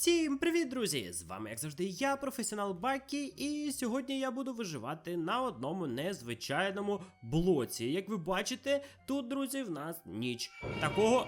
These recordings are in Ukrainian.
Всім привіт, друзі! З вами, як завжди, я, професіонал Бакі, і сьогодні я буду виживати на одному незвичайному блоці. Як ви бачите, тут, друзі, в нас ніч. Такого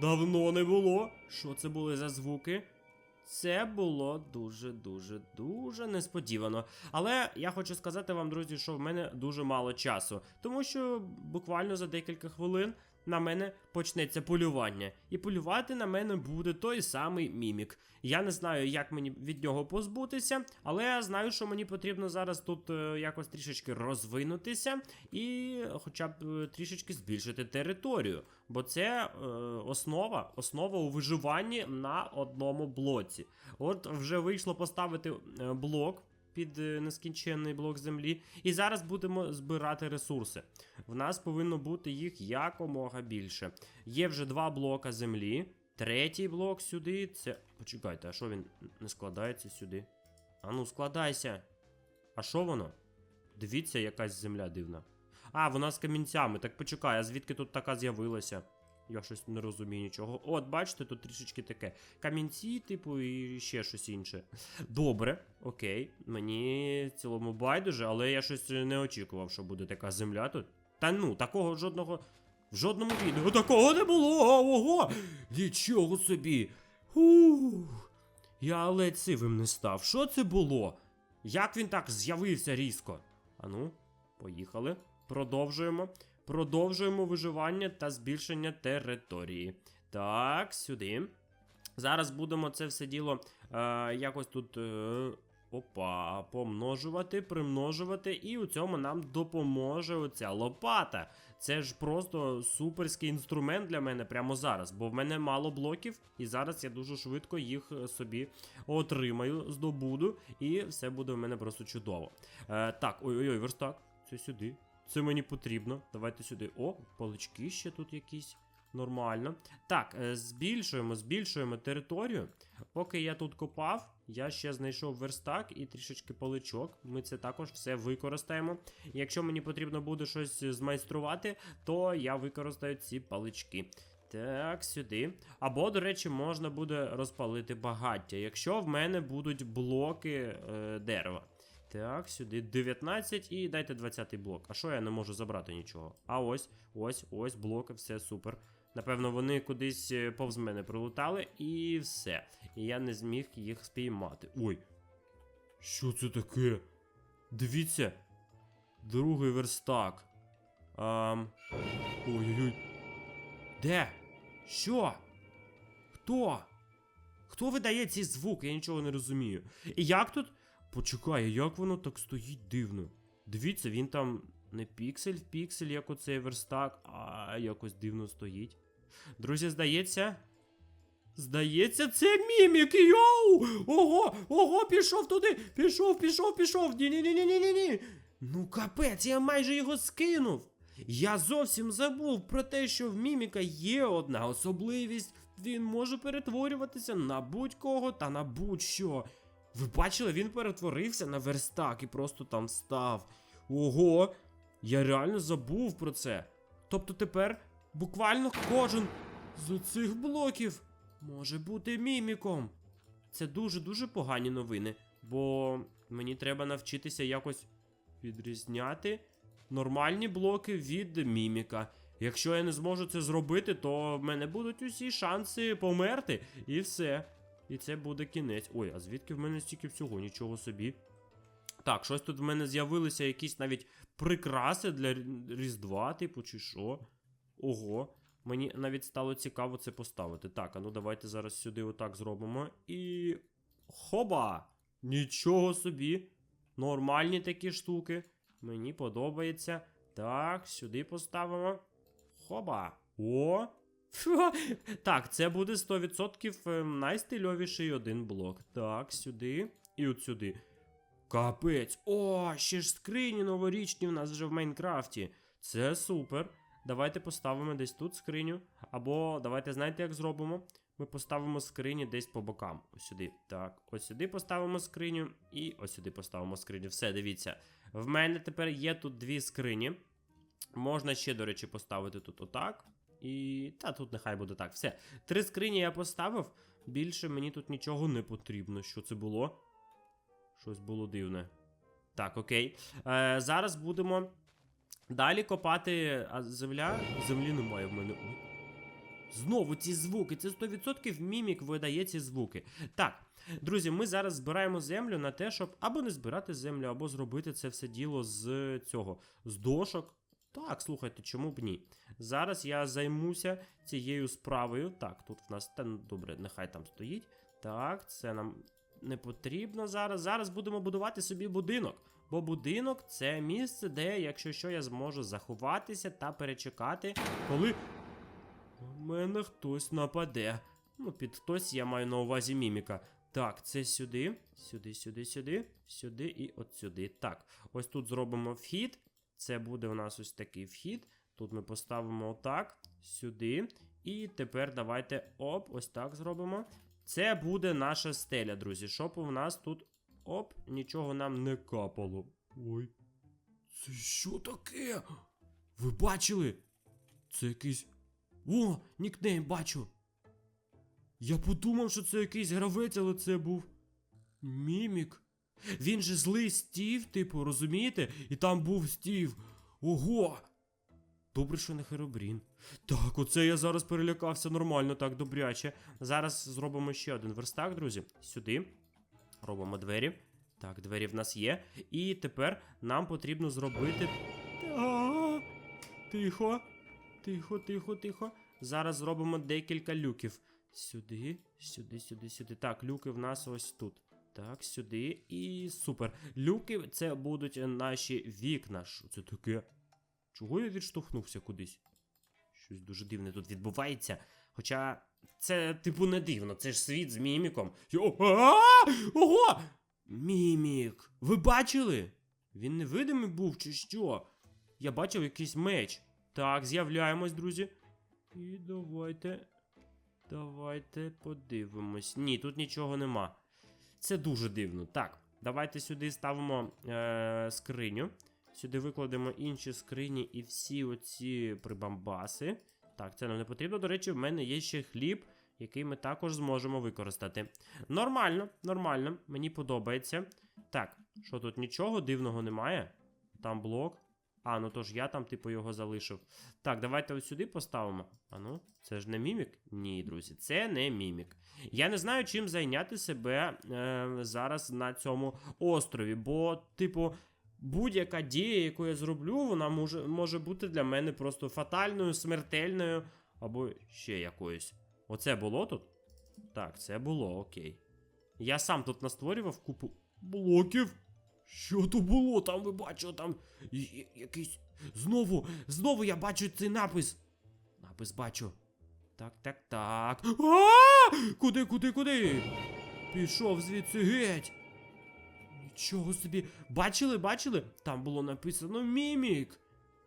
давно не було. Що це були за звуки? Це було дуже, дуже, дуже несподівано. Але я хочу сказати вам, друзі, що в мене дуже мало часу, тому що буквально за декілька хвилин на мене почнеться полювання. І полювати на мене буде той самий мімік. Я не знаю, як мені від нього позбутися, але я знаю, що мені потрібно зараз тут е, якось трішечки розвинутися і хоча б е, трішечки збільшити територію. Бо це е, основа, основа у виживанні на одному блоці. От вже вийшло поставити е, блок. Під е, нескінченний блок землі, і зараз будемо збирати ресурси. В нас повинно бути їх якомога більше. Є вже два блока землі. Третій блок сюди. Це. Почекайте, а що він не складається сюди? А ну, складайся. А що воно? Дивіться, якась земля дивна. А, вона з камінцями. Так почекай, а звідки тут така з'явилася? Я щось не розумію нічого. От, бачите, тут трішечки таке. Камінці, типу, і ще щось інше. Добре, окей. Мені в цілому байдуже, але я щось не очікував, що буде така земля тут. Та ну, такого жодного. В жодному відео такого не було. Ого! Нічого собі. Ух. Я ледь сивим не став. Що це було? Як він так з'явився різко? Ану, поїхали. Продовжуємо. Продовжуємо виживання та збільшення території. Так, сюди. Зараз будемо це все діло е, якось тут. Е, Опа, помножувати, примножувати, і у цьому нам допоможе оця лопата. Це ж просто суперський інструмент для мене прямо зараз, бо в мене мало блоків, і зараз я дуже швидко їх е, собі отримаю, здобуду, і все буде в мене просто чудово. Е, так, ой-ой-ой, верстак, це сюди. Це мені потрібно. Давайте сюди. О, палички ще тут якісь. Нормально. Так, е, збільшуємо, збільшуємо територію. Поки я тут копав, я ще знайшов верстак і трішечки паличок. Ми це також все використаємо. Якщо мені потрібно буде щось змайструвати, то я використаю ці палички. Так, сюди. Або, до речі, можна буде розпалити багаття, якщо в мене будуть блоки е, дерева. Так, сюди 19 і дайте 20-й блок. А що я не можу забрати нічого? А ось, ось, ось блоки, все супер. Напевно, вони кудись е, повз мене прилутали і все. І я не зміг їх спіймати. Ой. Що це таке? Дивіться. Другий верстак. Ам. Ой-ой-ой. Де? Що? Хто? Хто видає ці звуки? Я нічого не розумію. І як тут. Почекай, як воно так стоїть дивно? Дивіться, він там не піксель в піксель, як оцей верстак, а якось дивно стоїть. Друзі, здається. Здається, це мімік, йоу! Ого, ого, пішов туди! Пішов, пішов, пішов! Ні-ні-ні-ні-ні-ні! Ну капець, я майже його скинув. Я зовсім забув про те, що в міміка є одна особливість. Він може перетворюватися на будь-кого та на будь-що. Ви бачили, він перетворився на верстак і просто там став. Ого! Я реально забув про це. Тобто тепер буквально кожен з цих блоків може бути міміком. Це дуже-дуже погані новини, бо мені треба навчитися якось відрізняти нормальні блоки від міміка. Якщо я не зможу це зробити, то в мене будуть усі шанси померти, і все. І це буде кінець. Ой, а звідки в мене стільки всього? Нічого собі. Так, щось тут в мене з'явилися якісь навіть прикраси для Різдва, типу, чи що. Ого. Мені навіть стало цікаво це поставити. Так, а ну давайте зараз сюди отак зробимо. І. Хоба! Нічого собі. Нормальні такі штуки. Мені подобається. Так, сюди поставимо. Хоба. О! Фу. Так, це буде 100% е, найстильовіший один блок. Так, сюди і от сюди. Капець. О, ще ж скрині новорічні в нас вже в Майнкрафті. Це супер. Давайте поставимо десь тут скриню. Або давайте знаєте, як зробимо? Ми поставимо скрині десь по бокам. Ось сюди. Так, ось сюди поставимо скриню і ось сюди поставимо скриню. Все, дивіться. В мене тепер є тут дві скрині. Можна ще, до речі, поставити тут отак. І. Та тут нехай буде так. Все. Три скрині я поставив. більше мені тут нічого не потрібно. Що це було? Щось було дивне. Так, окей. Е, зараз будемо далі копати. А земля? Землі немає в мене. Знову ці звуки. Це 100% мімік видає ці звуки. Так, друзі, ми зараз збираємо землю на те, щоб або не збирати землю, або зробити це все діло з цього, з дошок. Так, слухайте, чому б ні? Зараз я займуся цією справою. Так, тут в нас та ну, добре, нехай там стоїть. Так, це нам не потрібно зараз. Зараз будемо будувати собі будинок. Бо будинок це місце, де, якщо що, я зможу заховатися та перечекати, коли у мене хтось нападе. Ну, під хтось я маю на увазі міміка. Так, це сюди, сюди, сюди, сюди, сюди і от сюди. Так, ось тут зробимо вхід. Це буде у нас ось такий вхід. Тут ми поставимо отак, сюди. І тепер давайте оп, ось так зробимо. Це буде наша стеля, друзі. Щоб у нас тут оп, нічого нам не капало. Ой. Це що таке? Ви бачили? Це якийсь. О, нікнейм бачу. Я подумав, що це якийсь гравець, але це був. Мімік. Він же злий Стів, типу, розумієте? І там був Стів. Ого! Добре, що не Херобрін. Так, оце я зараз перелякався нормально, так добряче. Зараз зробимо ще один верстак, друзі. Сюди. Робимо двері. Так, двері в нас є. І тепер нам потрібно зробити. Тихо. Тихо, тихо, тихо. Зараз зробимо декілька люків. Сюди, сюди, сюди, сюди. Так, люки в нас ось тут. Так, сюди. І супер. Люки це будуть наші вікна. Що це таке? Чого я відштовхнувся кудись? Щось дуже дивне тут відбувається. Хоча це, типу, не дивно, це ж світ з міміком. Ого! Мімік! Ви бачили? Він невидимий був, чи що? Я бачив якийсь меч. Так, з'являємось, друзі. І давайте. Давайте подивимось. Ні, тут нічого нема. Це дуже дивно. Так, давайте сюди ставимо е- скриню. Сюди викладемо інші скрині і всі оці прибамбаси. Так, це нам не потрібно. До речі, в мене є ще хліб, який ми також зможемо використати. Нормально, нормально, мені подобається. Так, що тут нічого дивного немає? Там блок. А, ну то ж я там, типу, його залишив. Так, давайте ось сюди поставимо. А ну, це ж не мімік? Ні, друзі, це не мімік. Я не знаю, чим зайняти себе е, зараз на цьому острові, бо, типу, будь-яка дія, яку я зроблю, вона може, може бути для мене просто фатальною, смертельною або ще якоюсь. Оце було тут? Так, це було, окей. Я сам тут настворював купу блоків. Що то було? Там ви бачили, там якийсь. Знову, знову я бачу цей напис. Напис бачу. Так, так, так. А! Куди, куди, куди? Пішов звідси геть. Нічого собі. Бачили, бачили? Там було написано мімік.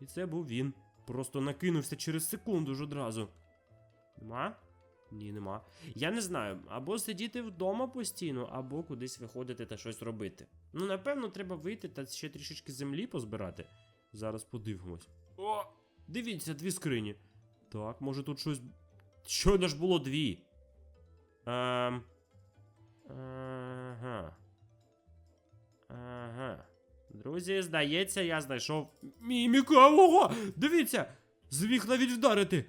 І це був він. Просто накинувся через секунду ж одразу. Нема? Ні, нема. Я не знаю, або сидіти вдома постійно, або кудись виходити та щось робити. Ну, напевно, треба вийти та ще трішечки землі позбирати. Зараз подивимось. О! Дивіться, дві скрині. Так, може тут щось. Щойно ж було дві. Ем. Ага. Ага. Друзі, здається, я знайшов міміка. Ого! Дивіться! Зміг навіть вдарити.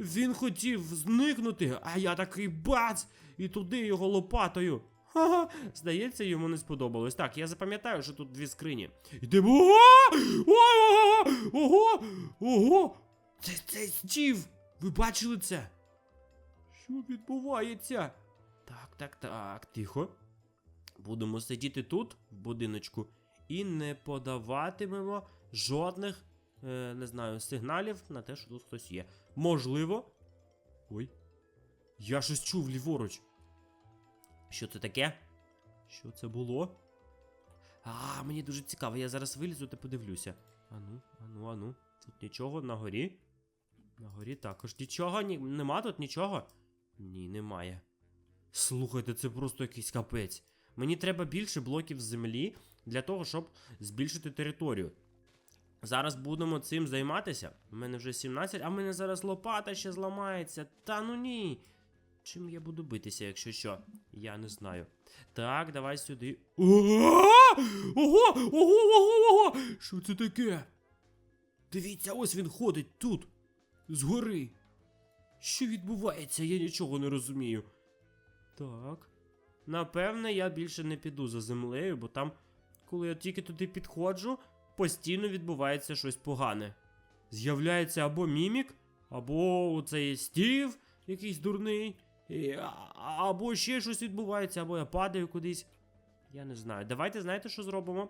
Він хотів зникнути, а я такий бац! І туди його лопатою. Ха-ха, здається, йому не сподобалось. Так, я запам'ятаю, що тут дві скрині. Йдемо. Ого! Ого! Ого! Це це Стів! Ви бачили це? Що відбувається? Так, так, так, тихо. Будемо сидіти тут, в будиночку, і не подаватимемо жодних, не знаю, сигналів на те, що тут хтось є. Можливо. Ой. Я щось чув ліворуч. Що це таке? Що це було? А, мені дуже цікаво, я зараз вилізу та подивлюся. Ану, ану, ану. Тут нічого на горі. На горі також нічого, ні, нема тут нічого? Ні, немає. Слухайте, це просто якийсь капець. Мені треба більше блоків землі для того, щоб збільшити територію. Зараз будемо цим займатися. У мене вже 17, а в мене зараз лопата ще зламається. Та ну ні. чим я буду битися, якщо що? Я не знаю. Так, давай сюди. Ого! Ого! Ого! Ого! Що це таке? Дивіться, ось він ходить тут, згори. Що відбувається? Я нічого не розумію. Так. Напевне, я більше не піду за землею, бо там, коли я тільки туди підходжу, постійно відбувається щось погане. З'являється або мімік, або цей стів, якийсь дурний, або ще щось відбувається, або я падаю кудись. Я не знаю. Давайте знаєте, що зробимо?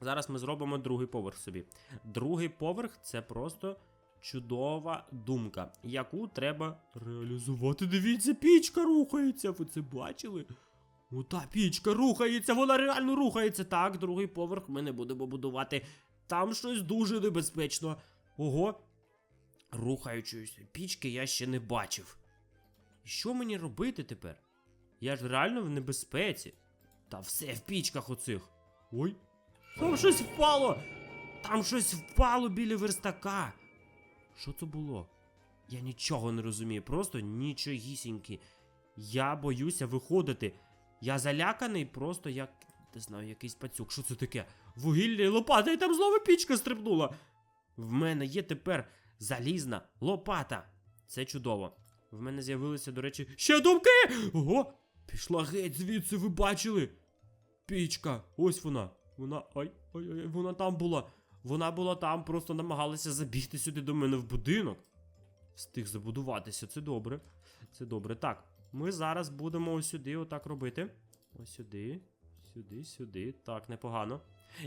Зараз ми зробимо другий поверх собі. Другий поверх це просто чудова думка, яку треба реалізувати. Дивіться, пічка рухається. Ви це бачили? Ну та пічка рухається, вона реально рухається. Так, другий поверх ми не будемо будувати. Там щось дуже небезпечно. Ого. Рухаючоїся пічки я ще не бачив. Що мені робити тепер? Я ж реально в небезпеці. Та все в пічках оцих. Ой. Там щось впало! Там щось впало біля верстака. Що це було? Я нічого не розумію, просто нічогісіньки. Я боюся виходити. Я заляканий, просто як. Не знаю, якийсь пацюк. Що це таке? Вугілля і лопата, і там знову пічка стрибнула. В мене є тепер залізна лопата. Це чудово. В мене з'явилися, до речі, ще думки! Ого! Пішла геть звідси, ви бачили? Пічка, ось вона. Вона. Ай, ай, вона там була. Вона була там, просто намагалася забігти сюди до мене в будинок. Встиг забудуватися, це добре. Це добре. Так, ми зараз будемо сюди отак робити. Ось сюди, сюди, сюди. Так, непогано.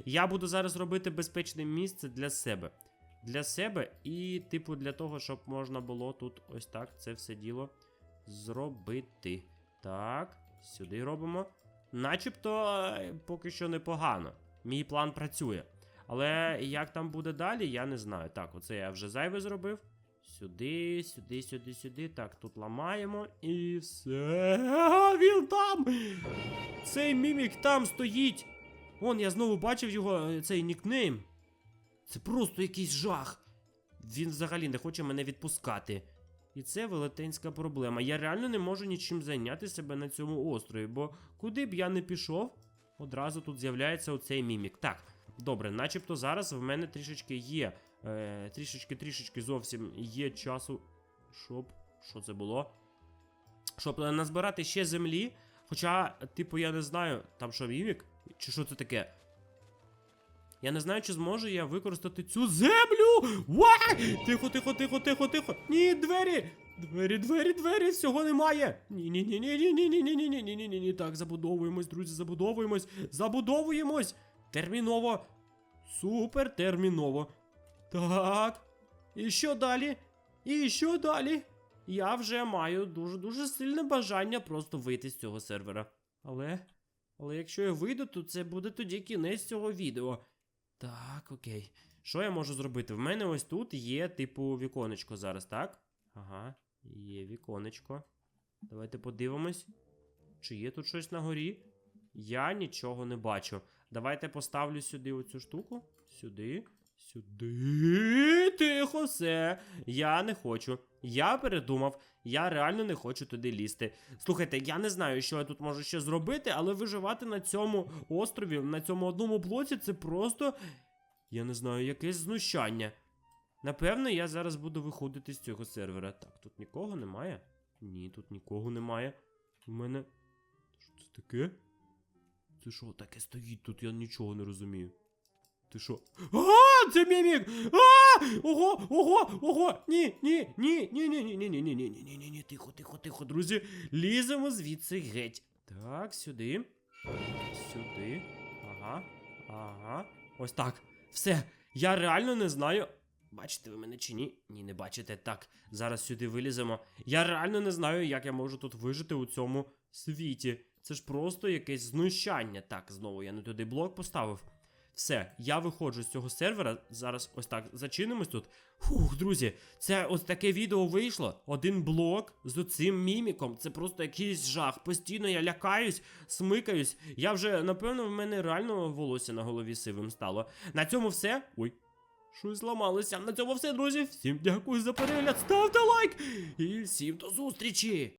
Я буду зараз робити безпечне місце для себе. Для себе і, типу, для того, щоб можна було тут ось так це все діло зробити. Так, сюди робимо. Начебто е, поки що непогано. Мій план працює. Але як там буде далі, я не знаю. Так, оце я вже зайве зробив. Сюди, сюди, сюди, сюди. Так, тут ламаємо і все. Він там! Цей мімік там стоїть. Вон, я знову бачив його е, цей нікнейм. Це просто якийсь жах. Він взагалі не хоче мене відпускати. І це велетенська проблема. Я реально не можу нічим зайняти себе на цьому острові, бо куди б я не пішов, одразу тут з'являється оцей мімік. Так, добре, начебто зараз в мене трішечки є. Е, трішечки, трішечки зовсім є часу. Щоб. Що це було? Щоб е, назбирати ще землі. Хоча, типу, я не знаю, там що мімік? Чи що це таке? Я не знаю, чи зможу я використати цю землю. Тихо, тихо, тихо, тихо, тихо. Ні, двері! Двері, двері, двері, всього немає. Ні, ні, ні, ні, ні, ні, ні, ні, ні, ні, ні, ні, ні, ні. Так, забудовуємось, друзі, забудовуємось. Забудовуємось. Терміново. Супер терміново. Так. І що далі? І що далі? Я вже маю дуже-дуже сильне бажання просто вийти з цього сервера. Але. Але якщо я вийду, то це буде тоді кінець цього відео. Так, окей. Що я можу зробити? В мене ось тут є, типу, віконечко зараз, так? Ага, є віконечко. Давайте подивимось. Чи є тут щось на горі? Я нічого не бачу. Давайте поставлю сюди оцю штуку. Сюди. Сюди. Тихо, все. Я не хочу. Я передумав. Я реально не хочу туди лізти. Слухайте, я не знаю, що я тут можу ще зробити, але виживати на цьому острові, на цьому одному блоці, це просто. Я не знаю, якесь знущання. Напевно, я зараз буду виходити з цього сервера. Так, тут нікого немає? Ні, тут нікого немає. У мене. Що це таке? Це що таке стоїть тут? Я нічого не розумію. Ти що? А, це мімік! А! Ого, ого, ого! Ні, ні, ні, ні, ні, ні, ні, ні, ні, ні, ні, ні, ні, тихо, тихо, тихо, друзі. Ліземо звідси геть. Так, сюди. Сюди. Ага. Ага. Ось так. Все. Я реально не знаю. Бачите ви мене чи ні? Ні, не бачите. Так, зараз сюди виліземо. Я реально не знаю, як я можу тут вижити у цьому світі. Це ж просто якесь знущання. Так, знову я не туди блок поставив. Все, я виходжу з цього сервера. Зараз ось так зачинимось тут. Фух, друзі, це ось таке відео вийшло. Один блок з оцим міміком. Це просто якийсь жах. Постійно я лякаюсь, смикаюсь. Я вже, напевно, в мене реально волосся на голові сивим стало. На цьому все. Ой. Щось зламалося. На цьому все, друзі. Всім дякую за перегляд. Ставте лайк. І всім до зустрічі!